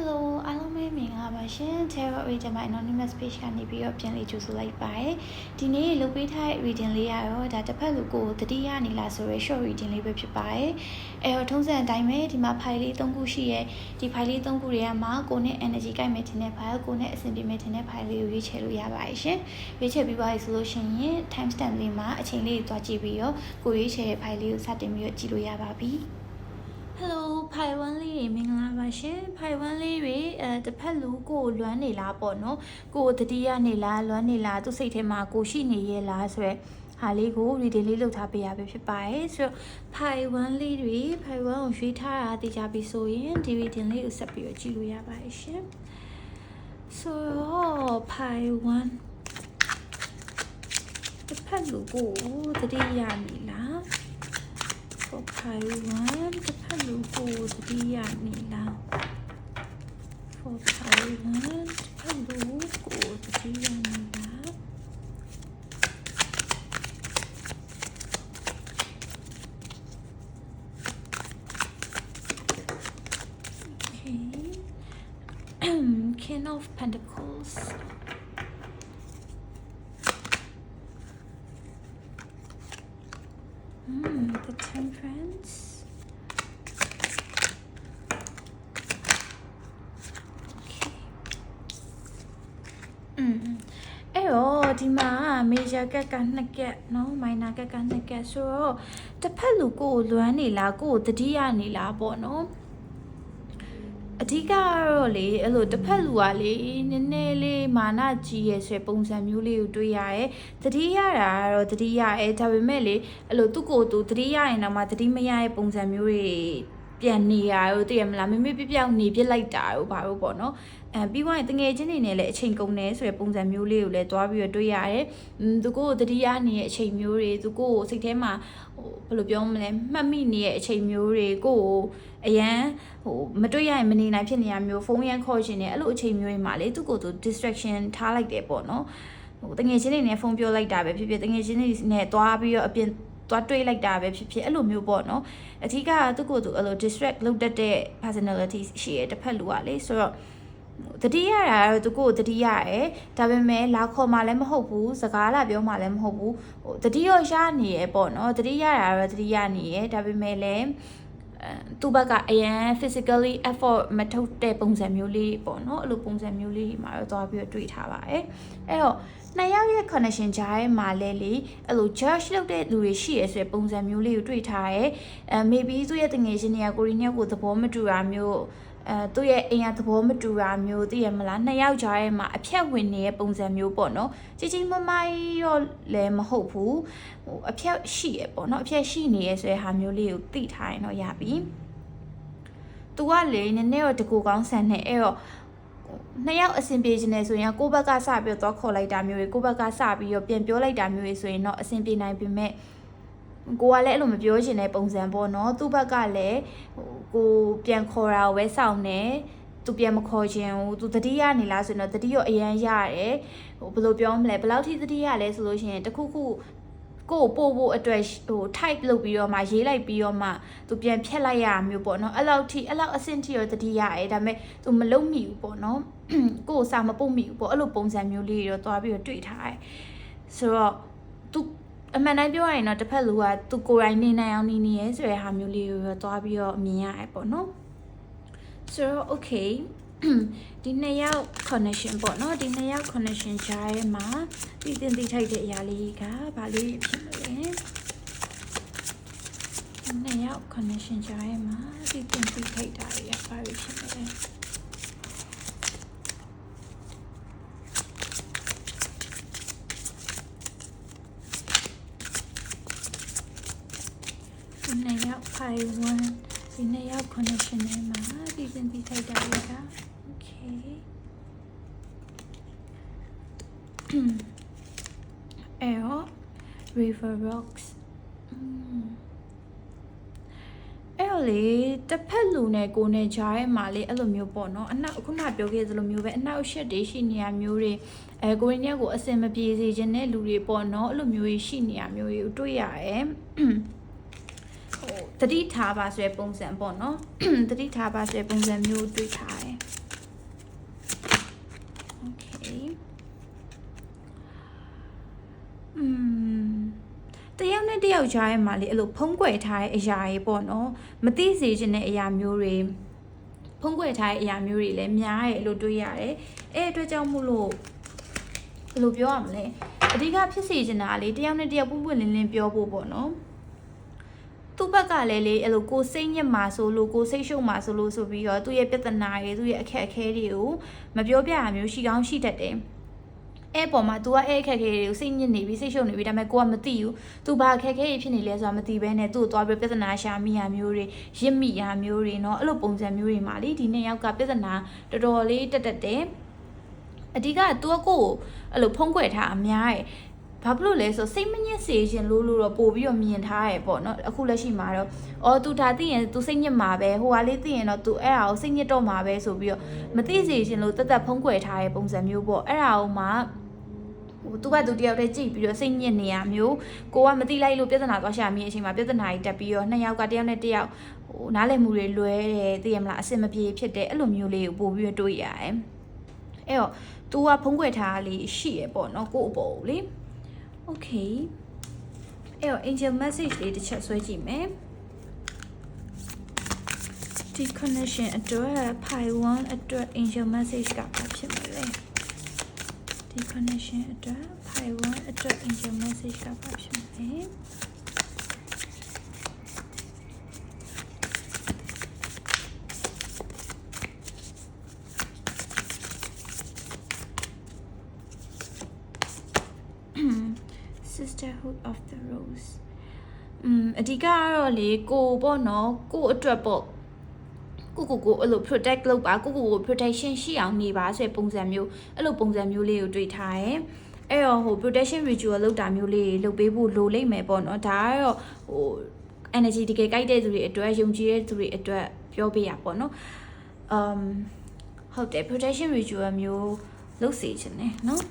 Hello အားလုံးပဲမင်္ဂလာပါရှင် Tarot Reading by Anonymous Page ကနေပြီးတော့ပြန်လေးကြိုဆိုလိုက်ပါတယ်ဒီနေ့လုပ်ပေးထားတဲ့ reading လေးကတော့ဒါတစ်ဖက်လူကိုတတိယနေလားဆိုရဲ short reading လေးပဲဖြစ်ပါတယ်အဲတော့ထုံးစံအတိုင်းပဲဒီမှာ file လေး၃ခုရှိရဲဒီ file လေး၃ခုတွေကမှကိုနဲ့ energy ကိုက်မဲ့တင်တဲ့ file ကိုနဲ့အဆင်ပြေမဲ့တင်တဲ့ file လေးကိုရွေးချယ်လို့ရပါတယ်ရှင်ရွေးချယ်ပြီးပါပြီဆိုလို့ရှိရင် time stamp လေးမှာအချိန်လေးကိုတွားကြည့်ပြီးတော့ကိုရွေးချယ်တဲ့ file လေးကိုစတင်ပြီးတော့ကြည့်လို့ရပါပြီ Hello ဖိုင်ဝမ်လေးတွေမင်္ဂလာပါရှင်ဖိုင်ဝမ်လေးတွေအဲတစ်ဖက်လူကိုလွမ်းနေလားပေါ့နော်ကိုတတိယနေလားလွမ်းနေလားသူစိတ်ထဲမှာကိုရှိနေရဲ့လားဆိုရယ်ဟာလေးကို reading လေးလုပ်ထားပေးရပဲဖြစ်ပါတယ်ဆိုတော့ဖိုင်ဝမ်လေးတွေဖိုင်ဝမ်ကိုရွေးထားတာသိကြပြီဆိုရင်ဒီ reading လေးကိုဆက်ပြီးတော့ကြည့်လို့ရပါတယ်ရှင်ဆိုတော့ဖိုင်ဝမ်တစ်ဖက်လူကိုတတိယနေလား for pi 1တစ်ဖက်လူကိုသတိရနေလား for pi 1တစ်ဖက်လူကိုသတိရနေလား Okay. King of Pentacles. Hmm, the Temperance. Okay. อืมအဲ့တော့ဒီမှာ major ကက်ကနှစ်ကက်เนาะ minor ကက်ကနှစ်ကက်ဆိုတော့တစ်ဖက်လူကိုယ်လွမ်းနေလားကိုယ်တတိယနေလားပေါ့เนาะအဓိကကတော့လေအဲ့လိုတစ်ဖက်လူကလေနည်းနည်းလေးမာနကြီးရဲ့ဆိုတဲ့ပုံစံမျိုးလေးကိုတွေ့ရတယ်။တတိယတာကတော့တတိယရဲ့ဒါပေမဲ့လေအဲ့လိုသူ့ကိုယ်သူတတိယရင်တော့မှတတိမရရဲ့ပုံစံမျိုးတွေ ပြန်နေရတော့တည်ရမလားမမေပြပြောက်နေပြစ်လိုက်တာတို့ဘာလို့ပေါ့နော်အဲပြီးသွားရင်တငယ်ချင်းတွေနဲ့လည်းအချိန်ကုန်နေဆိုတဲ့ပုံစံမျိုးလေးကိုလည်းတွားပြီးတော့တွေ့ရတယ်။음သူကိုယ်တတိယနေရဲ့အချိန်မျိုးတွေသူကိုယ်စိတ်ထဲမှာဟိုဘယ်လိုပြောမလဲမှတ်မိနေရဲ့အချိန်မျိုးတွေကိုယ်အရန်ဟိုမတွေ့ရရင်မနေနိုင်ဖြစ်နေရမျိုးဖုန်းရန်ခေါ်ရှင်နေအဲ့လိုအချိန်မျိုးတွေမှာလေသူကိုယ်သူ distraction ထားလိုက်တယ်ပေါ့နော်ဟိုတငယ်ချင်းတွေနဲ့ဖုန်းပြောလိုက်တာပဲဖြစ်ဖြစ်တငယ်ချင်းတွေနဲ့တွားပြီးတော့အပြင် သွားတွေးလိုက်တာပဲဖြစ်ဖြစ်အဲ့လိုမျိုးပေါ့နော်အထူးကသူကိုယ်သူအဲ့လို distract လုပ်တတ်တဲ့ personality ရှိရတစ်ဖက်လူကလေဆိုတော့တတိယတာကတော့သူကိုယ်တတိယရယ်ဒါပေမဲ့လာခေါ်မှလည်းမဟုတ်ဘူးစကားလာပြောမှလည်းမဟုတ်ဘူးဟိုတတိယရနေရယ်ပေါ့နော်တတိယတာကတော့တတိယနေရယ်ဒါပေမဲ့လည်းအဲသူ့ဘက်ကအရန် physically effort မထုတ်တဲ့ပုံစံမျိုးလေးပေါ့နော်အဲ့လိုပုံစံမျိုးလေးမှာတော့သွားပြီးတော့တွေ့ထားပါတယ်အဲ့တော့ နှစ်ယောက်ရဲ့ connection ကြားထဲမှာလဲလေအဲ့လို judge လုပ်တဲ့လူတွေရှိရဆိုတဲ့ပုံစံမျိုးလေးကိုတွေ့ထားရဲအဲ maybe သူ့ရဲ့တငယ်ချင်းတွေကကိုရီးယားကိုသဘောမတူတာမျိုးအဲသူ့ရဲ့အိမ်ကသဘောမတူတာမျိုးသိရမလားနှစ်ယောက်ကြားထဲမှာအဖြတ်ဝင်နေတဲ့ပုံစံမျိုးပေါ့နော်ကြီးကြီးမမကြီးတော့လည်းမဟုတ်ဘူးဟိုအဖြတ်ရှိရပေါ့နော်အဖြတ်ရှိနေရဆိုတဲ့ဟာမျိုးလေးကိုသိထားရင်တော့ရပြီသူကလေနည်းနည်းတော့တကူကောင်းဆန်နေအဲ့တော့ နှစ်ယောက်အဆင်ပြေခြင်းနဲ့ဆိုရင်ကိုယ့်ဘက်ကစပြီးတော့ခေါ်လိုက်တာမျိုးတွေကိုယ့်ဘက်ကစပြီးတော့ပြန်ပြောလိုက်တာမျိုးတွေဆိုရင်တော့အဆင်ပြေနိုင်ပေမဲ့ကိုကလည်းအဲ့လိုမပြောချင်တဲ့ပုံစံပေါ့နော်သူ့ဘက်ကလည်းဟိုကိုပြန်ခေါ်တာကိုပဲစောင့်နေသူပြန်မခေါ်ချင်ဘူးသူတတိယနေလားဆိုရင်တော့တတိယအရန်ရတယ်ဟိုဘယ်လိုပြောမလဲဘယ်လောက်ထိတတိယလဲဆိုလို့ရှိရင်တခုခု ကိုပို့ဖို့အတွက်ဟို type လုပ်ပြီးတော့မှရေးလိုက်ပြီးတော့မှသူပြန်ဖြတ်လိုက်ရမျိုးပေါ့နော်အဲ့လောက်ထိအဲ့လောက်အဆင့်ထိရောတတိယရဲဒါပေမဲ့သူမလုံမိဘူးပေါ့နော်ကိုယ်စာမပုတ်မိဘူးပေါ့အဲ့လိုပုံစံမျိုးလေးတွေတော့တွားပြီးတော့တွေ့ထားတယ်ဆိုတော့သူအမှန်တိုင်းပြောရရင်တော့တစ်ဖက်လူကသူကိုယ်တိုင်နေနိုင်အောင်နေနေရဲဆိုတဲ့ဟာမျိုးလေးကိုတော့တွားပြီးတော့မြင်ရတယ်ပေါ့နော်ဆိုတော့ okay ဒီနှစ်ယောက် connection ပေါ့နော်ဒီနှစ်ယောက် connection ကြားထဲမှာတည်တင်တည်ထိုက်တဲ့အရာလေးကဘာလေးဖြစ်မလဲဒီနှစ်ယောက် connection ကြားထဲမှာတည်တင်တည်ထိုက်တာတွေကဘာတွေဖြစ်မလဲဒီနှစ်ယောက် pi 1ဒီနှစ်ယောက် connection ထဲမှာတည်တင်တည်ထိုက်တာတွေက okay အဲ့တော့ river rocks อืมအဲ့တော့လေတစ်ဖက်လူနဲ့ကိုယ်နဲ့ကြားထဲမှာလေအဲ့လိုမျိုးပေါ့နော်အနောက်ခုနပြောခဲ့သလိုမျိုးပဲအနောက်ရှက်တွေရှိနေရမျိုးတွေအဲကိုရင်းညက်ကိုအစင်မပြေစေခြင်းတဲ့လူတွေပေါ့နော်အဲ့လိုမျိုးကြီးရှိနေရမျိုးတွေကိုတွေ့ရတယ်ဟိုတတိထားပါဆိုတဲ့ပုံစံပေါ့နော်တတိထားပါဆိုတဲ့ပုံစံမျိုးတွေ့ထားတယ် နဲ့တယောက်ကြားထဲမှာလေအဲ့လိုဖုံးကွယ်ထားတဲ့အရာတွေပေါ့နော်မသိစေချင်တဲ့အရာမျိုးတွေဖုံးကွယ်ထားတဲ့အရာမျိုးတွေလည်းများတယ်လို့တွေးရတယ်အဲ့အတွက်ကြောင့်မို့လို့ဘယ်လိုပြောရမလဲအဓိကဖြစ်စေချင်တာကလေတယောက်နဲ့တယောက်ပွင့်ပွင့်လင်းလင်းပြောဖို့ပေါ့နော်သူ့ဘက်ကလည်းလေအဲ့လိုကိုစိတ်ညစ်မှာဆိုလို့ကိုစိတ်ရှုပ်မှာဆိုလို့ဆိုပြီးတော့သူ့ရဲ့ပြဿနာတွေသူ့ရဲ့အခက်အခဲတွေကိုမပြောပြရမျိုးရှိကောင်းရှိတတ်တယ် အဲ့ပေါ်မှာ तू ကအဲ့အခက်အခဲတွေကိုစိတ်ညစ်နေပြီစိတ်ရှုပ်နေပြီဒါပေမဲ့ကိုကမသိဘူး तू ဘာအခက်အခဲတွေဖြစ်နေလဲဆိုတာမသိဘဲနဲ့သူ့ကိုသွားပြီးပြဿနာရှာမိရမျိုးတွေရစ်မိရမျိုးတွေเนาะအဲ့လိုပုံစံမျိုးတွေမှာလေဒီနှစ်ယောက်ကပြဿနာတော်တော်လေးတက်တက်တယ်အဓိက तू ကကိုကိုအဲ့လိုဖုံးကွယ်ထားအများရဲ့ဘာဖြစ်လို့လဲဆိုစိတ်မညစ်စေခြင်းလို့လို့တော့ပို့ပြီးတော့မြင်ထားရပေါ့နော်အခုလက်ရှိမှာတော့အော် तू ဒါသိရင် तू စိတ်ညစ်မှာပဲဟိုကလေးသိရင်တော့ तू အဲ့ဒါကိုစိတ်ညစ်တော့မှာပဲဆိုပြီးတော့မသိစေခြင်းလို့တက်တက်ဖုံးကွယ်ထားတဲ့ပုံစံမျိုးပေါ့အဲ့ဒါကိုမှ ဟိုသူကသူတယောက်တည်းကြည့်ပြီးတော့စိတ်ညစ်နေရမျိုးကိုကမသိလိုက်လို့ပြဿနာသွားရှာမိတဲ့အချိန်မှာပြဿနာကြီးတက်ပြီးတော့နှစ်ယောက်ကတယောက်နဲ့တယောက်ဟိုနားလည်မှုတွေလွဲတယ်သိရမလားအဆင်မပြေဖြစ်တယ်အဲ့လိုမျိုးလေးကိုပို့ပြီးတော့တွေးရတယ်အဲ့တော့ तू ကဖုံးကွယ်ထားလေးရှိရပေါ့နော်ကို့အပေါ်ကိုလေ Okay အဲ့တော့ angel message လေးတစ်ချက်ဆွဲကြည့်မယ်ဒီ connection အတွက် pi 1အတွက် angel message ကဘာဖြစ်မလဲ ဒီ connection အတွက် pi 1အတွက် angel message ကဘာဖြစ်မလဲ sisterhood of the rose อืมအဓိကကတော့လေကိုပေါ့နော်ကိုအတွက်ပေါ့ ကိုကိုကိုအဲ့လို protect လုပ်ပါကိုကိုကို protection ရှိအောင်နေပါဆိုတဲ့ပုံစံမျိုးအဲ့လိုပုံစံမျိုးလေးကိုတွေ့ထားရဲအဲ့တော့ဟို protection ritual လုပ်တာမျိုးလေးလုပ်ပေးဖို့လိုလိမ့်မယ်ပေါ့နော်ဒါကတော့ဟို energy တကယ်ကြိုက်တဲ့သူတွေအတွက်ယုံကြည်တဲ့သူတွေအတွက်ပြောပေးရပေါ့နော် um ဟုတ်တယ် protection ritual မျိုးလုပ်စေချင်တယ်နော်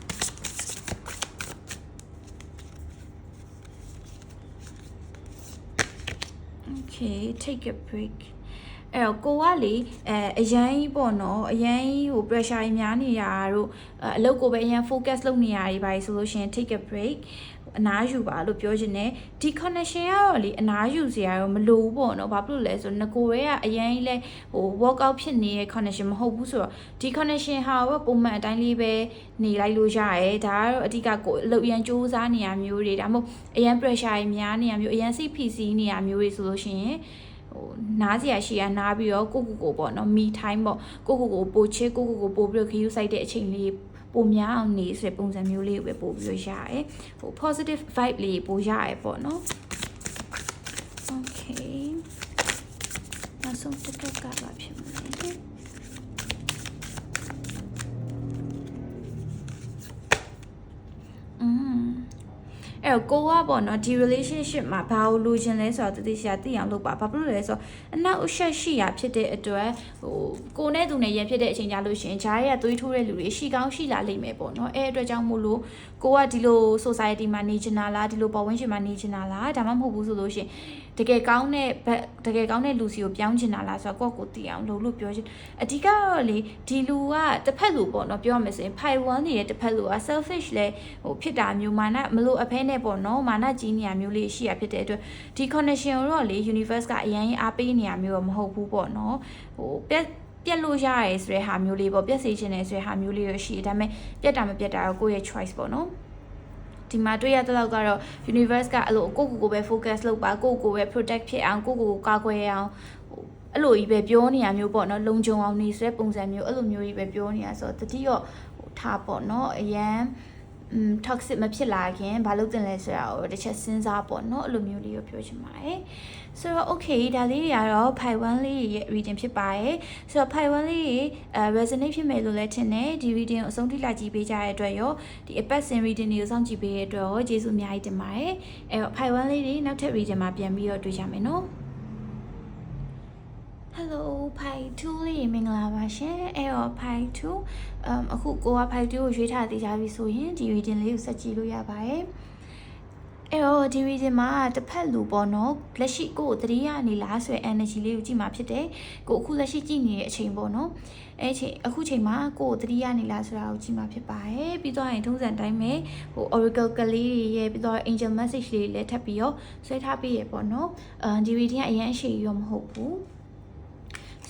Okay take a break အဲ့တော့ကိုကလေအဲအရန်ကြီးပေါ့နော်အရန်ကြီးဟို pressure ကြီးများနေရတာတို့အဲအလုပ်ကိုပဲအရန် focus လုပ်နေရတာတွေပါဆိုလို့ရှိရင် take a break အနားယူပါလို့ပြောချင်တယ်ဒီ connection ကတော့လေအနားယူစရာတော့မလိုဘူးပေါ့နော်ဘာဖြစ်လို့လဲဆိုတော့ငကိုရဲကအရန်ကြီးလဲဟို workout ဖြစ်နေတဲ့ connection မဟုတ်ဘူးဆိုတော့ဒီ connection ဟာတော့ပုံမှန်အတိုင်းလေးပဲနေလိုက်လို့ရရဲဒါကတော့အဓိကကိုအလုပ်အရန်စူးစမ်းနေရမျိုးတွေဒါမှမဟုတ်အရန် pressure ကြီးများနေရမျိုးအရန်စိတ်ဖိစီးနေရမျိုးတွေဆိုလို့ရှိရင် ဟိုနားစရာရှိရနားပြီးတော့ကိုကိုကိုပေါ့နော် me time ပေါ့ကိုကိုကိုပိုချစ်ကိုကိုကိုပို့ပြီးတော့ခရူးဆိုင်တဲ့အချိန်လေးပိုများအောင်နေဆိုတဲ့ပုံစံမျိုးလေးကိုပဲပို့ပြီးတော့ရရဲဟို positive vibe လေးပိုရရဲပေါ့နော် okay နောက်ဆုံးတစ်ခါကပါဖြစ်မလဲอืม အဲ့တော့ကိုကပေါ့နော်ဒီ relationship မှာဘာလို့လိုချင်လဲဆိုတော့တတိရှာသိအောင်လုပ်ပါဘာဖြစ်လို့လဲဆိုတော့အနောက်အဆက်ရှိရာဖြစ်တဲ့အတွက်ဟိုကိုနဲ့သူနဲ့ရန်ဖြစ်တဲ့အချိန်ကြလို့ရှိရင်ဂျားရဲကသွေးထိုးတဲ့လူတွေရှိကောင်းရှိလာလိမ့်မယ်ပေါ့နော်အဲ့အတွက်ကြောင့်မို့လို့ကိုကဒီလို society မှာနေချင်တာလားဒီလိုပတ်ဝန်းကျင်မှာနေချင်တာလားဒါမှမဟုတ်ဘူးဆိုလို့ရှိရင် တကယ်ကောင်းတဲ့ဘက်တကယ်ကောင်းတဲ့လူစီကိုပြောင်းချင်တာလားဆိုတော့ကိုယ့်ကိုသိအောင်လုပ်လို့ပြောချင်အဓိကတော့လေဒီလူကတစ်ဖက်လူပေါ့နော်ပြောရမယ်ဆိုရင် pi 1နေတဲ့တစ်ဖက်လူက selfish လဲဟိုဖြစ်တာမျိုးမာနမလို့အဖဲနဲ့ပေါ့နော်မာနကြီးနေရမျိုးလေးရှိရဖြစ်တဲ့အတွက်ဒီ connection ကိုတော့လေ universe ကအရင်အားပေးနေရမျိုးတော့မဟုတ်ဘူးပေါ့နော်ဟိုပြက်ပြက်လို့ရရဲဆိုတဲ့ဟာမျိုးလေးပေါ့ပြက်စေချင်တယ်ဆိုတဲ့ဟာမျိုးလေးရရှိတယ်ဒါပေမဲ့ပြက်တာမပြက်တာတော့ကိုယ့်ရဲ့ choice ပေါ့နော် ဒီမှာတွေ့ရတဲ့လောက်ကတော့ universe ကအဲ့လိုကိုကိုကိုပဲ focus လုပ်ပါကိုကိုကိုပဲ protect ဖြစ်အောင်ကိုကိုကိုကာကွယ်အောင်အဲ့လိုကြီးပဲပြောနေရမျိုးပေါ့နော်လုံခြုံအောင်နေဆိုတဲ့ပုံစံမျိုးအဲ့လိုမျိုးကြီးပဲပြောနေရဆိုတော့တတိရောဟိုထားပေါ့နော်အရန် อืม toxic မဖြစ်လာခင်ဘာလုပ်တင်လဲဆိုတာကိုတစ်ချက်စဉ်းစားပေါ့နော်အဲ့လိုမျိုးလေးကိုပြောချင်ပါတယ်ဆိုတော့ okay ဒါလေးတွေကတော့ pi 1လေးရဲ့ reading ဖြစ်ပါတယ်ဆိုတော့ pi 1လေးတွေအဲ resonate ဖြစ်မယ်လို့လည်းထင်တယ်ဒီ reading ကိုအဆုံးထိလာကြည့်ပေးကြတဲ့အတွက်ရောဒီ apex in reading တွေကိုစောင့်ကြည့်ပေးတဲ့အတွက်ရောကျေးဇူးအများကြီးတင်ပါတယ်အဲ့တော့ pi 1လေးတွေနောက်ထပ် reading မှာပြန်ပြီးတော့တွေ့ကြမယ်နော် Hello Pi 2လေးမင်္ဂလာပါရှင်အဲ့တော့ Pi 2 um အခုကိုက Pi 2ကိုရွေးထားသေးကြပြီဆိုရင်ဒီ reading လေးကိုဆက်ကြည့်လို့ရပါတယ်အဲ့တော့ဒီ region မှာတစ်ဖက်လူပေါ့နော်လက်ရှိကိုယ်ကိုသတိရနေလားဆိုရယ် energy လေးကိုကြည့်မှာဖြစ်တယ်ကိုယ်အခုလက်ရှိကြည့်နေတဲ့အချိန်ပေါ့နော်အဲ့အချိန်အခုချိန်မှာကိုယ်ကိုသတိရနေလားဆိုတာကိုကြည့်မှာဖြစ်ပါတယ်ပြီးတော့ရင်ထုံးစံတိုင်းပဲဟို oracle ကလေးတွေရဲ့ပြီးတော့ angel message လေးတွေလည်းထပ်ပြီးတော့ဆွဲထားပေးရပေါ့နော်အာဒီ region ကအရင်အရှိရောမဟုတ်ဘူး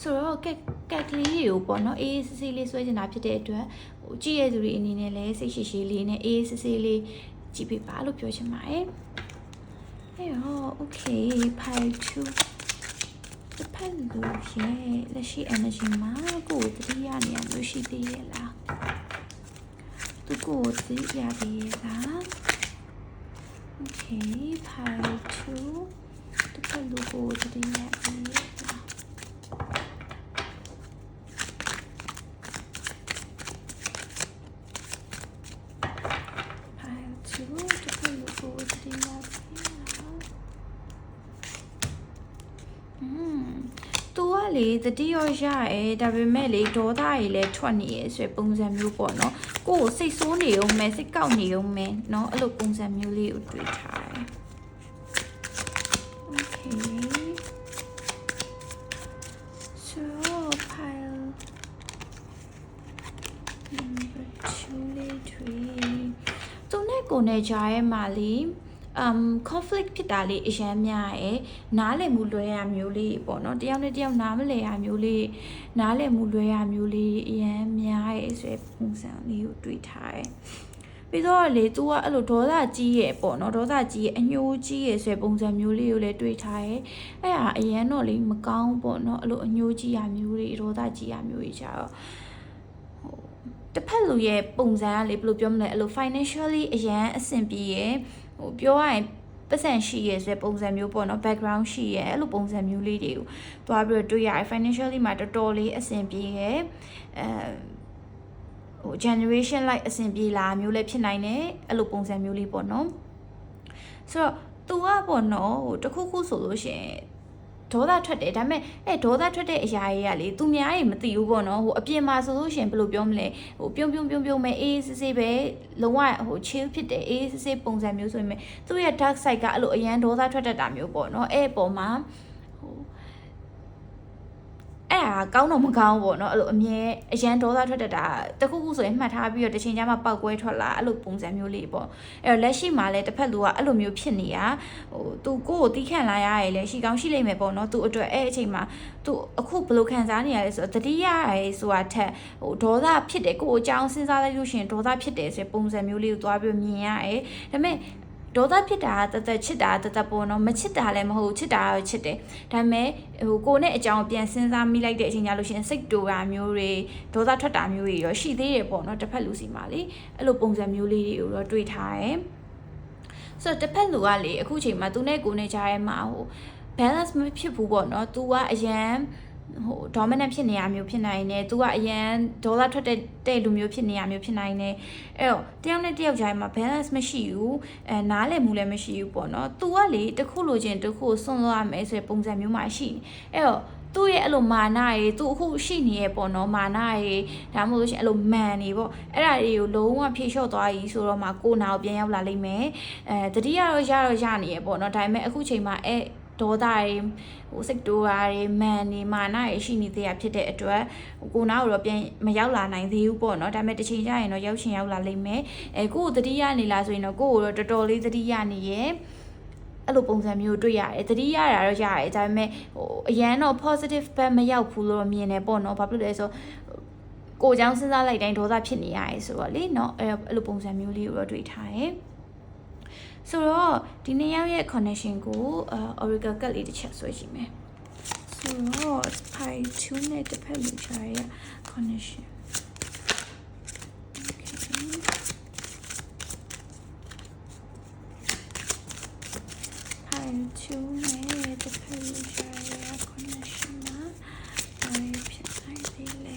ဆိုတော့ကက်ကက်ကလေးတွေကိုပေါ့နော်အေးစစ်စစ်လေးဆွဲချင်တာဖြစ်တဲ့အတွက်ဟိုကြည့်ရသူတွေအနေနဲ့လည်းစိတ်ရှိရှိလေးနဲ့အေးစစ်စစ်လေးကြည့်ပေးပါလို့ပြောချင်ပါတယ်အဲ့တော့ okay pile 2တစ်ဖက်လူရဲ့လက်ရှိ energy မှာကိုယ်တတိယနေရာမျိုးရှိသေးရဲ့လားသူကိုယ်တတိယသေးရဲ့လား okay pile 2တစ်ဖက်လူကိုတတိယသေးရဲ့လား pile 2တစ်ဖက်လူကိုတတိယသေးလား သူကလေတတိယရရဲဒါပေမဲ့လေဒေါသကြီးလည်းထွက်နေရဲဆိုပုံစံမျိုးပေါ့နော်ကိုယ်စိတ်ဆိုးနေုံမဲစိတ်ကောက်နေုံမဲနော်အဲ့လိုပုံစံမျိုးလေးကိုတွေ့ထားတယ် Okay so pile number 2 3သူနဲ့ကိုယ်နဲ့ကြားရဲမှာလေ um conflict ဖြစ်တာလေးအရန်များရယ်နားလည်မှုလွဲရမျိုးလေးပေါ့နော်တယောက်နဲ့တယောက်နားမလည်ရမျိုးလေးနားလည်မှုလွဲရမျိုးလေးအရန်များရယ်ဆိုရယ်ပုံစံလေးကိုတွေ့ထားတယ်ပြီးတော့လေ तू ကအဲ့လိုဒေါသကြီးရယ်ပေါ့နော်ဒေါသကြီးရယ်အညှိုးကြီးရယ်ဆိုရယ်ပုံစံမျိုးလေးကိုလည်းတွေ့ထားရယ်အဲ့ဟာအရန်တော့လေမကောင်းပေါ့နော်အဲ့လိုအညှိုးကြီးရမျိုးတွေဒေါသကြီးရမျိုးတွေကြတော့တစ်ဖက်လူရဲ့ပုံစံကလေဘယ်လိုပြောမလဲအဲ့လို financially အရန်အဆင်ပြေရယ် ဟိုပြောရရင်ပတ်စံရှိရယ်ဆိုတဲ့ပုံစံမျိုးပေါ့နော် background ရှိရယ်အဲ့လိုပုံစံမျိုးလေးတွေကိုတွားပြီးတော့တွေ့ရတယ် financially မှာတော်တော်လေးအဆင်ပြေရယ်အဲဟို generation like အဆင်ပြေလာမျိုးလည်းဖြစ်နိုင်တယ်အဲ့လိုပုံစံမျိုးလေးပေါ့နော်ဆိုတော့ तू ကပေါ့နော်ဟိုတစ်ခုခုဆိုလို့ရှိရင် ဒေါသထွက်တယ်ဒါပေမဲ့အဲဒေါသထွက်တဲ့အရာတွေကလေသူများတွေမသိဘူးပေါ့နော်ဟိုအပြင်မှာဆိုလို့ရှရင်ဘယ်လိုပြောမလဲဟိုပြုံးပြုံးပြုံးပြုံးမဲ့အေးစစ်စစ်ပဲလုံးဝဟို chill ဖြစ်တယ်အေးစစ်စစ်ပုံစံမျိုးဆိုရင်မဲ့သူ့ရဲ့ dark side ကအဲ့လိုအရန်ဒေါသထွက်တတ်တာမျိုးပေါ့နော်အဲ့အပေါ်မှာဟို အဲ့ဒါကောင်းတော့မကောင်းဘူးပေါ့နော်အဲ့လိုအမြဲအရန်ဒေါသထွက်တတ်တာတခုခုဆိုရင်မှတ်ထားပြီးတော့တစ်ချိန်ကျမှပောက်ကွဲထွက်လာအဲ့လိုပုံစံမျိုးလေးပေါ့အဲ့တော့လက်ရှိမှာလည်းတစ်ဖက်လူကအဲ့လိုမျိုးဖြစ်နေတာဟိုသူကိုယ့်ကိုတီးခန့်လာရရလေရှိကောင်းရှိလိမ့်မယ်ပေါ့နော်သူအတွက်အဲ့အချိန်မှာသူအခုဘယ်လိုခံစားနေရလဲဆိုတော့တတိယရဲဆိုတာထက်ဟိုဒေါသဖြစ်တယ်ကိုယ့်အကြောင်းစဉ်းစားလိုက်လို့ရှိရင်ဒေါသဖြစ်တယ်ဆိုတဲ့ပုံစံမျိုးလေးကိုသွားပြီးမြင်ရတယ်ဒါပေမဲ့ ဒေါသဖြစ်တာကတသက်ချစ်တာကတသက်ပေါ့နော်မချစ်တာလည်းမဟုတ်ဘူးချစ်တာတော့ချစ်တယ်ဒါပေမဲ့ဟိုကိုယ်နဲ့အကြောင်းပြန်စဉ်းစားမိလိုက်တဲ့အချိန်ကျလို့ရှိရင်စိတ်တူတာမျိုးတွေဒေါသထွက်တာမျိုးတွေရောရှိသေးတယ်ပေါ့နော်တစ်ဖက်လူစီမှာလေအဲ့လိုပုံစံမျိုးလေးတွေကိုတော့တွေ့ထားတယ်ဆိုတော့တစ်ဖက်လူကလေအခုချိန်မှာသူနဲ့ကိုယ်နဲ့ကြားထဲမှာဟို balance မဖြစ်ဘူးပေါ့နော် तू ကအရန် ဟို dominant ဖြစ်နေရမျိုးဖြစ်နိုင်တယ်။ तू ကအရန်ဒေါသထွက်တဲ့တဲ့လူမျိုးဖြစ်နေရမျိုးဖြစ်နိုင်တယ်။အဲ့တော့တယောက်နဲ့တယောက်ကြားမှာ balance မရှိဘူး။အဲနားလည်မှုလည်းမရှိဘူးပေါ့နော်။ तू ကလေတစ်ခုလိုချင်တစ်ခုဆွန့်လွှတ်ရမယ်ဆိုတဲ့ပုံစံမျိုးမှရှိနေ။အဲ့တော့သူ့ရဲ့အဲ့လိုမာနရေသူအခုရှိနေရဲ့ပေါ့နော်မာနရေဒါမှမဟုတ်လို့ရှိရင်အဲ့လိုမန်နေပေါ့အဲ့ဒါတွေကိုလုံးဝဖြေလျှော့သွားပြီဆိုတော့မှကိုနာကိုပြန်ရောက်လာလိမ့်မယ်အဲတတိယတော့ရတော့ရနေရဲ့ပေါ့နော်ဒါပေမဲ့အခုချိန်မှာအဲ့ ဒေါသတွေဟိုစိတ်တိုးတာတွေမန်နေမာနတွေရှိနေသေးတာဖြစ်တဲ့အတွက်ကိုနာကိုတော့ပြန်မရောက်လာနိုင်သေးဘူးပေါ့နော်ဒါပေမဲ့တစ်ချိန်ကျရင်တော့ရောက်ချင်ရောက်လာလိမ့်မယ်အဲကိုကိုတတိယနေလားဆိုရင်တော့ကိုကိုတော့တော်တော်လေးတတိယနေရဲ့ အဲ့လိုပုံစံမျိုးတွေ့ရတယ်သတိရတာတော့ရတယ်ဒါပေမဲ့ဟိုအရန်တော့ positive ဘက်မရောက်ဘူးလို့တော့မြင်တယ်ပေါ့နော်ဘာဖြစ်လို့လဲဆိုကိုเจ้าစဉ်းစားလိုက်တိုင်းဒေါသဖြစ်နေရတယ်ဆိုတော့လေเนาะအဲ့အဲ့လိုပုံစံမျိုးလေးကိုတော့တွေ့ထားတယ် ဆိုတော့ဒီနေ့ရောက်ရဲ့ connection ကိုအာ oracle card လေးတစ်ချက်ဆွဲကြည့်မယ်ဆိုတော့ pi 2နဲ့တစ်ဖက်လူချာရဲ့ connection pi 2နဲ့တစ်ဖက်လူချာရဲ့ connection မှာဘာဖြစ်နိုင်သေးလဲ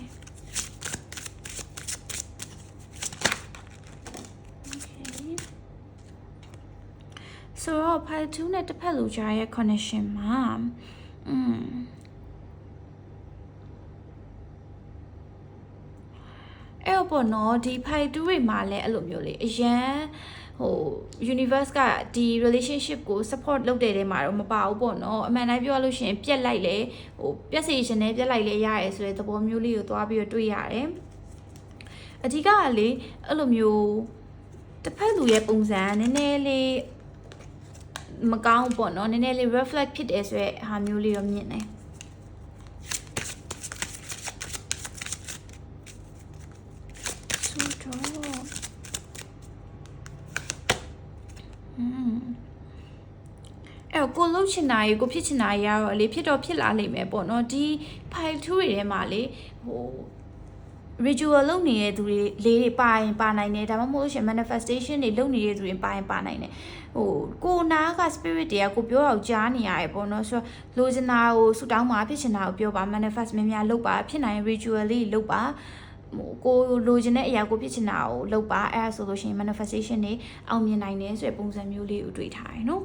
Okay ဆိုတော့ file 2 နဲ့တစ်ဖက်လူကြားရဲ့ connection မှာอืมအဲ့တော့ပေါ့နော်ဒီ file 2တွေမှာလည်းအဲ့လိုမျိုးလေအရန်ဟဟို universe ကဒီ relationship ကို support လုပ်တဲ့တဲမှာတော့မပါဘူးပေါ့နော်အမှန်တမ်းပြောရလို့ရှိရင်ပြက်လိုက်လေဟိုပြက်စီရှင်နဲ့ပြက်လိုက်လေရရဲဆိုတဲ့သဘောမျိုးလေးကိုသွားပြီးတော့တွေ့ရတယ်အဓိကကလေအဲ့လိုမျိုးတစ်ဖက်လူရဲ့ပုံစံနည်းနည်းလေး မကောင်းဘူးပေါ့နော်နည်းနည်းလေး reflect ဖြစ်တယ်ဆိုရဲဟာမျိုးလေးတော့မြင်တယ်ဆိုတော့อืมအဲ့တော့ကိုလှုပ်ချင်တာရေကိုဖြစ်ချင်တာရေကတော့လေဖြစ်တော့ဖြစ်လာလိမ့်မယ်ပေါ့နော်ဒီ file 2တွေထဲမှာလေဟို ritual လုပ်နေတဲ့သူတွေလေးတွေပါရင်ပါနိုင်တယ်ဒါမှမဟုတ်လို့ရှရင် manifestation တွေလုပ်နေတဲ့သူတွေပါရင်ပါနိုင်တယ် ဟိုကိုနာက spirit တွေကကိုပြောတော့ကြားနေရတယ်ပေါ့နော်ဆိုတော့လိုချင်တာကိုဆူတောင်းမှာဖြစ်ချင်တာကိုပြောပါ manifest များများလုပ်ပါဖြစ်နိုင် ritual လေးလုပ်ပါဟိုကိုလိုချင်တဲ့အရာကိုဖြစ်ချင်တာကိုလုပ်ပါအဲဒါဆိုလို့ရှိရင် manifestation တွေအောင်မြင်နိုင်တယ်ဆိုတဲ့ပုံစံမျိုးလေးကိုတွေ့ထားရယ်နော်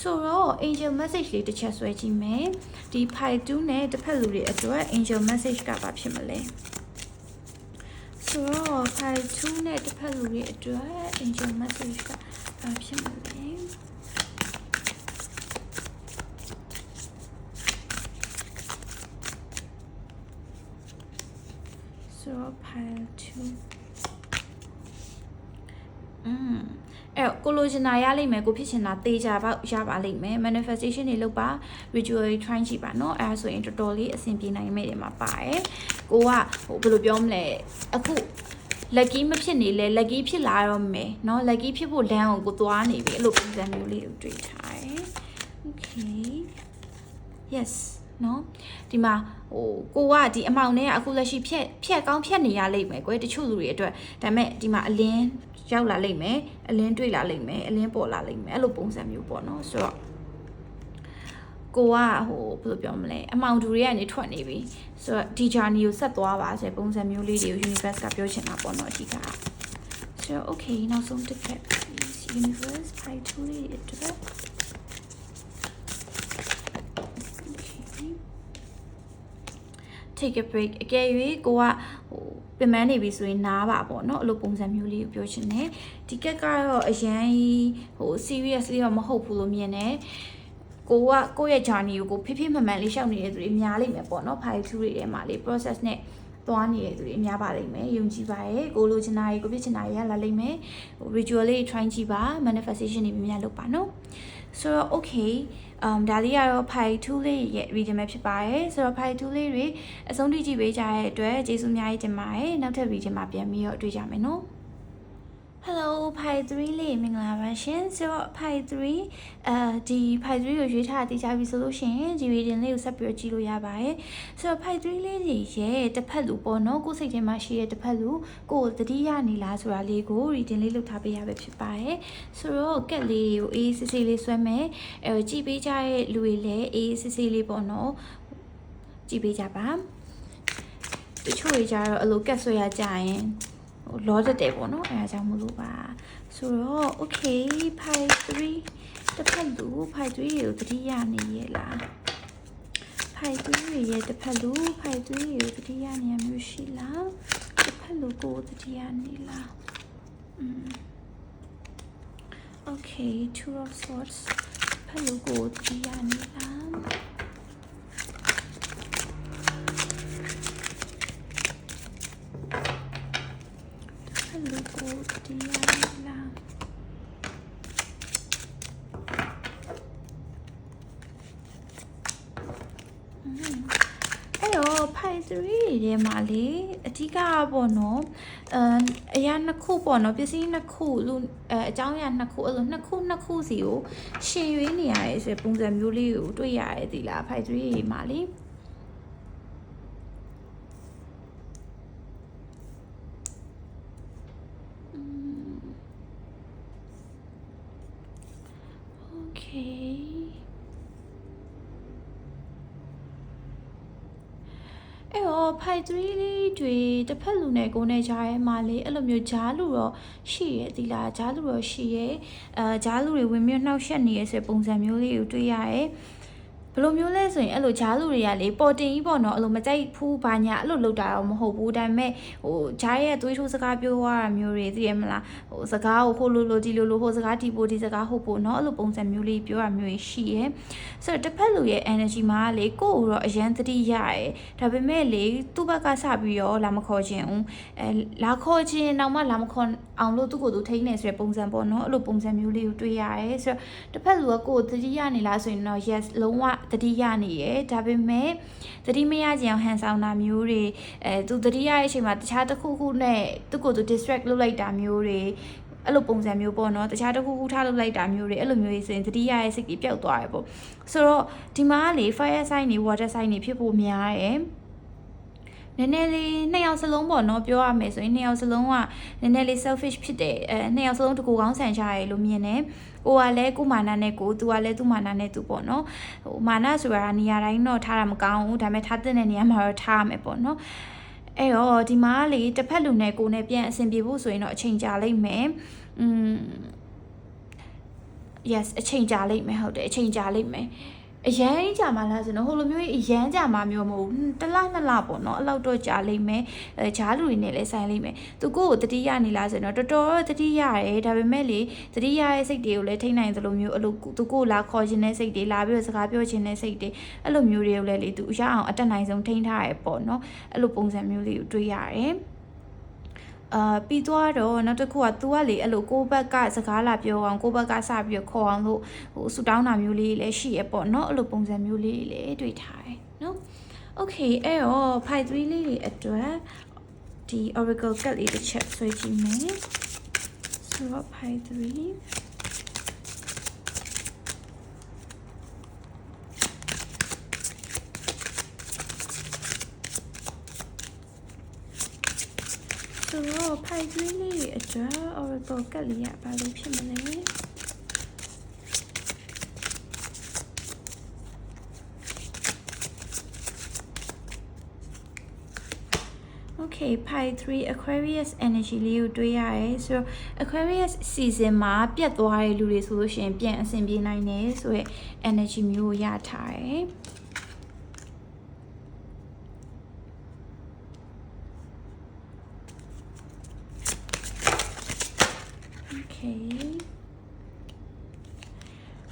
ဆိုတော့ angel message လေးတစ်ချက်ဆွဲကြည့်မယ်ဒီ pi 2နဲ့တစ်ဖက်လူတွေအတွက် angel message ကဘာဖြစ်မလဲဆိုတော့ file 2နဲ့တစ်ဖက်လူတွေအတွက် angel message က ဘာဖြစ်မလဲဆိုတော့ file 2อืมအဲ့တော့ကိုလိုချင်တာရလိမ့်မယ်ကိုဖြစ်ချင်တာတေးကြပါရပါလိမ့်မယ် manifestation တွေလုပ်ပါ ritual တွေ try ကြည့်ပါเนาะအဲ့ဒါဆိုရင်တော်တော်လေးအဆင်ပြေနိုင်မယ့်တွေမှာပါတယ်ကိုကဟိုဘယ်လိုပြောမလဲအခု lucky မဖြစ်နေလဲ lucky ဖြစ်လာတော့မယ်เนาะ lucky ဖြစ်ဖို့လမ်းကိုကိုသွားနေပြီအဲ့လိုပုံစံမျိုးလေးကိုတွေ့ထားတယ် okay yes เนาะဒီမှာဟိုကိုကဒီအမောင်နဲ့ကအခုလက်ရှိဖြက်ဖြက်ကောင်းဖြက်နေရလိမ့်မယ်ကွယ်တချို့လူတွေအတွက်ဒါပေမဲ့ဒီမှာအလင်းရောက်လာလိမ့်မယ်အလင်းတွေ့လာလိမ့်မယ်အလင်းပေါ်လာလိမ့်မယ်အဲ့လိုပုံစံမျိုးပေါ့เนาะဆိုတော့ ကိုကဟိုဘယ်လိုပြောမလဲအမောင်တူတွေကနေထွက်နေပြီဆိုတော့ဒီ journey ကိုဆက်သွားပါဆိုတဲ့ပုံစံမျိုးလေးတွေကို universe ကပြောချင်တာပေါ့နော်အဓိကဆိုတော့ okay နောက်ဆုံးတစ်ခက် universe ဖိုင်တူလေးအတွက် take a break အကယ်၍ကိုကဟိုပင်ပန်းနေပြီဆိုရင်နားပါပေါ့နော်အဲ့လိုပုံစံမျိုးလေးကိုပြောချင်တယ်ဒီကက်ကတော့အရန်ဟို seriously တော့မဟုတ်ဘူးလို့မြင်တယ် ကိုကကိုယ့်ရဲ့ journey ကိုကိုဖိဖိမှန်မှန်လေးရှောက်နေတဲ့သူတွေအများလိမ့်မယ်ပေါ့နော် file 2တွေထဲမှာလေ process နဲ့သွားနေတဲ့သူတွေအများပါလိမ့်မယ်ယုံကြည်ပါရဲ့ကိုလိုချင်တာတွေကိုပြချင်တာတွေရလာလိမ့်မယ် ritual လေး try ကြည့်ပါ manifestation တွေများများလုပ်ပါနော်ဆိုတော့ okay အမ်ဒါလေးကတော့ file 2လေးရဲ့ reading ပဲဖြစ်ပါတယ်ဆိုတော့ file 2လေးတွေအဆုံးထိကြည့်ပေးကြတဲ့အတွက်ကျေးဇူးအများကြီးတင်ပါတယ်နောက်ထပ် reading မှာပြန်ပြီးတော့တွေ့ကြမယ်နော် Hello Pi 3လေးမင်္ဂလာပါရှင်ဆိုတော့ Pi 3အဲဒီ Pi 3ကိုရွေးထားတည်ကြပြီဆိုလို့ရှိရင်ဒီ reading လေးကိုဆက်ပြီးတော့ကြည့်လို့ရပါတယ်ဆိုတော့ Pi 3လေးကြီးရဲ့တစ်ဖက်လူပေါ့နော်ကိုယ်စိတ်ထဲမှာရှိတဲ့တစ်ဖက်လူကိုယ်သတိရနေလားဆိုတာလေးကို reading လေးလုပ်ထားပေးရပဲဖြစ်ပါတယ်ဆိုတော့ကက်လေးကိုအေးစစ်စစ်လေးဆွဲမယ်အဲကြည့်ပေးကြတဲ့လူတွေလည်းအေးစစ်စစ်လေးပေါ့နော်ကြည့်ပေးကြပါတချို့တွေကြတော့အလိုကက်ဆွဲရကြရင်ဟို လောတတ်တယ်ပေါ့နော်အဲဒါကြောင့်မလို့ပါဆိုတော့ okay pi 3တစ်ဖက်လူ pi 3ကိုတတိယနေရလား pi 3ရဲ့တစ်ဖက်လူ pi 3ကိုတတိယနေရမျိုးရှိလားတစ်ဖက်လူကိုတတိယနေလားอืม okay two of swords တစ်ဖက်လူကိုတတိယနေလား Hello, Diana. အဲ့တော့ pi 3တွေမှာလေအဓိကပေါ့နော်အမ်အရာနှစ်ခုပေါ့နော်ပစ္စည်းနှစ်ခုလူအဲအကြောင်းအရာနှစ်ခုအဲ့လိုနှစ်ခုနှစ်ခုစီကိုရှင်ရွေးနေရတယ်ဆိုတဲ့ပုံစံမျိုးလေးကိုတွေ့ရတယ်ဒီလား pi 3တွေမှာလေ Okay အဲ့တော့ ဖိုက်3လေးတွေတစ်ဖက်လူနဲ့ကိုယ်နဲ့ကြားရဲမှာလေအဲ့လိုမျိုးဂျားလူတော့ရှိရဲ့ဒီလားဂျားလူတော့ရှိရဲ့အဲဂျားလူတွေဝင်မြနှောက်ရှက်နေရဲဆိုတဲ့ပုံစံမျိုးလေးကိုတွေ့ရရဲ့ ဘယ်လိုမျိုးလဲဆိုရင်အဲ့လိုဂျားလူတွေကလေပေါ်တင်ကြီးပေါ့နော်အဲ့လိုမကြိုက်ဖူးဘာညာအဲ့လိုလုပ်တာတော့မဟုတ်ဘူးဒါပေမဲ့ဟိုဂျားရဲ့သွေးထိုးစကားပြောရတာမျိုးတွေသိရမလားဟိုစကားကိုဟိုလိုလိုဒီလိုလိုဟိုစကားဒီပိုဒီစကားဟုတ်ပို့နော်အဲ့လိုပုံစံမျိုးလေးပြောရမျိုးကြီးရှိရဲဆိုတော့တစ်ဖက်လူရဲ့ energy မှာလေကိုယ့်ကိုတော့အရန်သတိရရဲဒါပေမဲ့လေသူ့ဘက်ကစပြီးတော့လာမခေါ်ခြင်းဦးအဲလာခေါ်ခြင်းတော့မှလာမခေါ်အောင်လို့သူ့ကိုယ်သူထိန်းနေဆိုတဲ့ပုံစံပေါ့နော်အဲ့လိုပုံစံမျိုးလေးကိုတွေ့ရတယ်ဆိုတော့တစ်ဖက်လူကကိုယ်သတိရနေလားဆိုရင်တော့ yes လုံးဝသတိရနေရယ်ဒါပေမဲ့သတိမရကြအောင်ဟန်ဆောင်တာမျိုးတွေအဲသူသတိရတဲ့အချိန်မှာတခြားတစ်ခုခုနဲ့သူ့ကိုယ်သူ distract လုပ်လိုက်တာမျိုးတွေအဲ့လိုပုံစံမျိုးပေါ့နော်တခြားတစ်ခုခုထားလုပ်လိုက်တာမျိုးတွေအဲ့လိုမျိုးကြီးဆိုရင်သတိရရဲ့စိတ်ကြီးပျောက်သွားရပေါ့ဆိုတော့ဒီမှာကလေ fire sign တွေ water sign တွေဖြစ်ဖို့များတယ် နည်းနည်းလေးနှစ်ယောက်စလုံးပေါ့နော်ပြောရမယ်ဆိုရင်နှစ်ယောက်စလုံးကနည်းနည်းလေး selfish ဖြစ်တယ်အဲနှစ်ယောက်စလုံးတကူကောင်းဆန်ကြရလို့မြင်တယ်ကိုကလည်းကိုမာနနဲ့ကိုသူကလည်းသူမာနနဲ့သူပေါ့နော်ဟိုမာနဆိုတာနေရာတိုင်းတော့ထားတာမကောင်းဘူးဒါပေမဲ့ထားတဲ့နေရာမှာတော့ထားရမယ်ပေါ့နော်အဲ့တော့ဒီမှာလေတစ်ဖက်လူနဲ့ကိုနဲ့ပြန်အဆင်ပြေဖို့ဆိုရင်တော့အချိန်ကြာလိမ့်မယ်อืม yes အချိန်ကြာလိမ့်မယ်ဟုတ်တယ်အချိန်ကြာလိမ့်မယ် အရန်ကြာမှလားဆိုတော့ဟိုလိုမျိုးအရန်ကြာမှမျိုးမဟုတ်ဘူးတစ်လနှစ်လပေါ့နော်အဲ့လောက်တော့ကြာလိမ့်မယ်အဲဂျားလူတွေနဲ့လည်းဆိုင်လိမ့်မယ်သူကိုယ့်ကိုတတိယနေလားဆိုတော့တော်တော်တတိယရတယ်ဒါပေမဲ့လေတတိယရဲ့စိတ်တွေကိုလည်းထိနိုင်သလိုမျိုးအဲ့လိုသူကိုယ်လာခေါ်ခြင်းတဲ့စိတ်တွေလာပြီးတော့စကားပြောခြင်းတဲ့စိတ်တွေအဲ့လိုမျိုးတွေကိုလည်းလေသူရအောင်အတက်နိုင်ဆုံးထိန်းထားရပေါ့နော်အဲ့လိုပုံစံမျိုးလေးကိုတွေ့ရတယ် အာပြီးသွားတော့နောက်တစ်ခုက तू ကလေအဲ့လိုကိုယ့်ဘက်ကစကားလာပြောအောင်ကိုယ့်ဘက်ကစပြီးခေါ်အောင်လို့ဟိုဆူတောင်းတာမျိုးလေးလည်းရှိရပေါ့နော်အဲ့လိုပုံစံမျိုးလေးလည်းတွေ့ထားတယ်နော် Okay အဲ့တော့ Pi 3လေးတွေအတွက်ဒီ Oracle ကတ်လေးတစ်ချက်ဆွဲကြည့်မယ်ဆိုတော့ Pi 3 ဆိုတော့ဖိုက်သွေးလေးတွေအတွက် Oracle ကတ်လေးကဘာလို့ဖြစ်မလဲ Okay pi 3 Aquarius energy လေးကိုတွေးရတယ်ဆိုတော့ Aquarius season မှာပြတ်သွားတဲ့လူတွေဆိုလို့ရှိရင်ပြန်အဆင်ပြေနိုင်တယ်ဆိုတော့ energy မျိုးကိုရထားတယ် Okay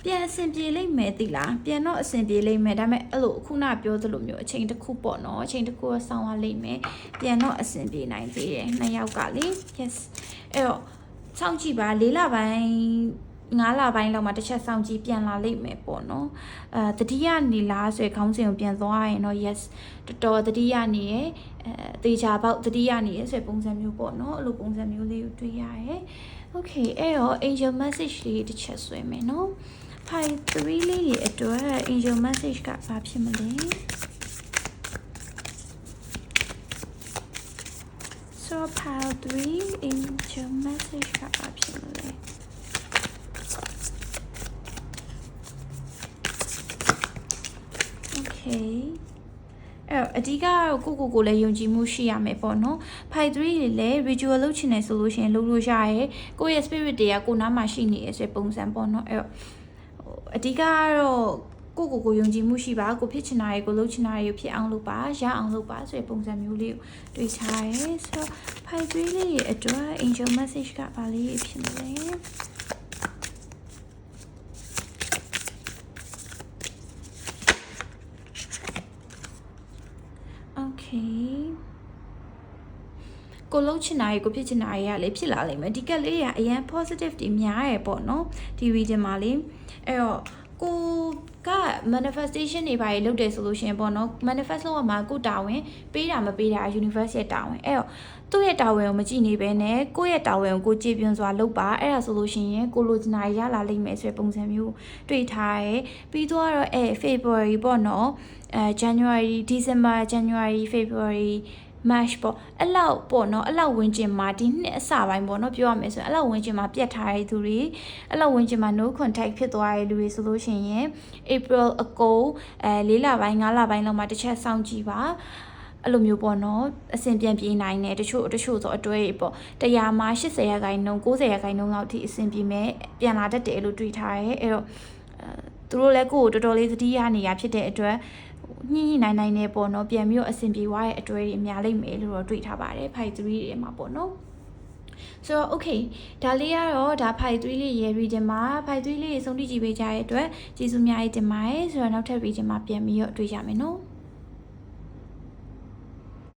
ပြန်အ ဆင်ပြေလိမ့်မယ်တိလားပြန်တော့အဆင်ပြေလိမ့်မယ်ဒါပေမဲ့အဲ့လိုခုနပြောသလိုမျိုးအချိန်တစ်ခုပေါ့နော်အချိန်တစ်ခုကဆောင်းရလိမ့်မယ်ပြန်တော့အဆင်ပြေနိုင်သေးတယ်နှစ်ယောက်ကလေ yes အဲ့တော့စောင့်ကြည့်ပါ၄လပိုင်း9လပိုင်းလောက်မှာတစ်ချက်စောင့်ကြည့်ပြန်လာလိမ့်မယ်ပေါ့နော်အဲတတိယနေလားဆိုရယ်ခေါင်းစဉ်ကိုပြန်သွားရင်တော့ yes တော်တော်တတိယနေရယ်အဲတေချာပေါက်တတိယနေရယ်ဆိုရယ်ပုံစံမျိုးပေါ့နော်အဲ့လိုပုံစံမျိုးလေးကိုတွေ့ရရယ် okay အဲ့တော့ angel message လေးတစ်ချက်ဆွဲမယ်နော် pi 3လေးရဲ့အတွက် angel message ကဘာဖြစ်မလဲဆို pi 3 angel message ကဘာဖြစ်မလဲ okay အဲ့တော့အဓိကကတော့ကိုကိုကိုလည်းယုံကြည်မှုရှိရမယ်ပေါ့နော်။ Pi 3တွေလည်း ritual လုပ်ချင်တယ်ဆိုလို့ရှိရင်လုပ်လို့ရရဲ။ကိုယ့်ရဲ့ spirit တွေကကိုနားမှာရှိနေရဆိုပုံစံပေါ့နော်။အဲ့တော့ဟို အဓိကကတော့ကိုကိုကိုယုံကြည်မှုရှိပါကိုဖြစ်ချင်တာတွေကိုလုပ်ချင်တာတွေကိုဖြစ်အောင်လုပ်ပါရအောင်လုပ်ပါဆိုတဲ့ပုံစံမျိုးလေးကိုတွေ့ထားရဲဆိုတော့ Pi 3လေးရဲ့အတွက် angel message ကဘာလေးဖြစ်မလဲ။ Okay ကိုလုံးချင်တာရေကိုဖြစ်ချင်တာရေကလေဖြစ်လာလိမ့်မယ်ဒီကက်လေးကအရန် positive တွေများရယ်ပေါ့နော်ဒီ reading မှာလေ အဲ့တော့ကိုက manifestation တွေပါရေလုပ်တယ်ဆိုလို့ရှိရင်ပေါ့နော် manifest လုပ်ရမှာကိုတာဝန်ပေးတာမပေးတာ universe ရဲ့တာဝန်အဲ့တော့သူ့ရဲ့တာဝန်ကိုမကြည့်နေပဲနဲ့ကိုယ့်ရဲ့တာဝန်ကိုကိုကြည်ပြွန်စွာလုပ်ပါအဲ့ဒါဆိုလို့ရှိရင်ကိုလိုချင်တာရလာလိမ့်မယ်ဆိုတဲ့ပုံစံမျိုးတွေ့ထားရဲပြီးတော့အဲ February ပေါ့နော်အဲ January December January February March ပေါ့အဲ့လောက်ပေါ့နော်အဲ့လောက်ဝင်ကျင်မှာဒီနှစ်အစပိုင်းပေါ့နော်ပြောရမယ်ဆိုရင်အဲ့လောက်ဝင်ကျင်မှာပြတ်ထားတဲ့သူတွေအဲ့လောက်ဝင်ကျင်မှာ no contact ဖြစ်သွားတဲ့လူတွေဆိုလို့ရှိရင် April အကုန်အဲ၄လပိုင်း၅လပိုင်းလောက်မှာတစ်ချက်စောင့်ကြည့်ပါအဲ့လိုမျိုးပေါ့နော်အဆင်ပြန်ပြေးနိုင်တယ်တချို့တချို့ဆိုအတွဲတွေပေါ့တရားမှာ80ရာခိုင်နှုန်း90ရာခိုင်နှုန်းလောက်ထိအဆင်ပြေမယ်ပြန်လာတတ်တယ်လို့တွေးထားရဲအဲ့တော့သူတို့လည်းကိုယ့်ကိုတော်တော်လေးသတိရနေရဖြစ်တဲ့အတွက် ညှိညှိနိုင်နိုင်နေပေါ့နော်ပြန်ပြီးတော့အဆင်ပြေသွားတဲ့အတွေ့အကြုံများလိမ့်မယ်လို့တော့တွေ့ထားပါတယ်ဖိုင်3တွေမှာပေါ့နော်ဆိုတော့ okay ဒါလေးကတော့ဒါဖိုင်3လေးရေ reading မှာဖိုင်3လေးတွေဆုံးဖြတ်ကြည့်ပေးကြတဲ့အတွက်ကျေးဇူးများကြီးတင်ပါတယ်ဆိုတော့နောက်ထပ် reading မှာပြန်ပြီးတော့တွေ့ကြမယ်နော်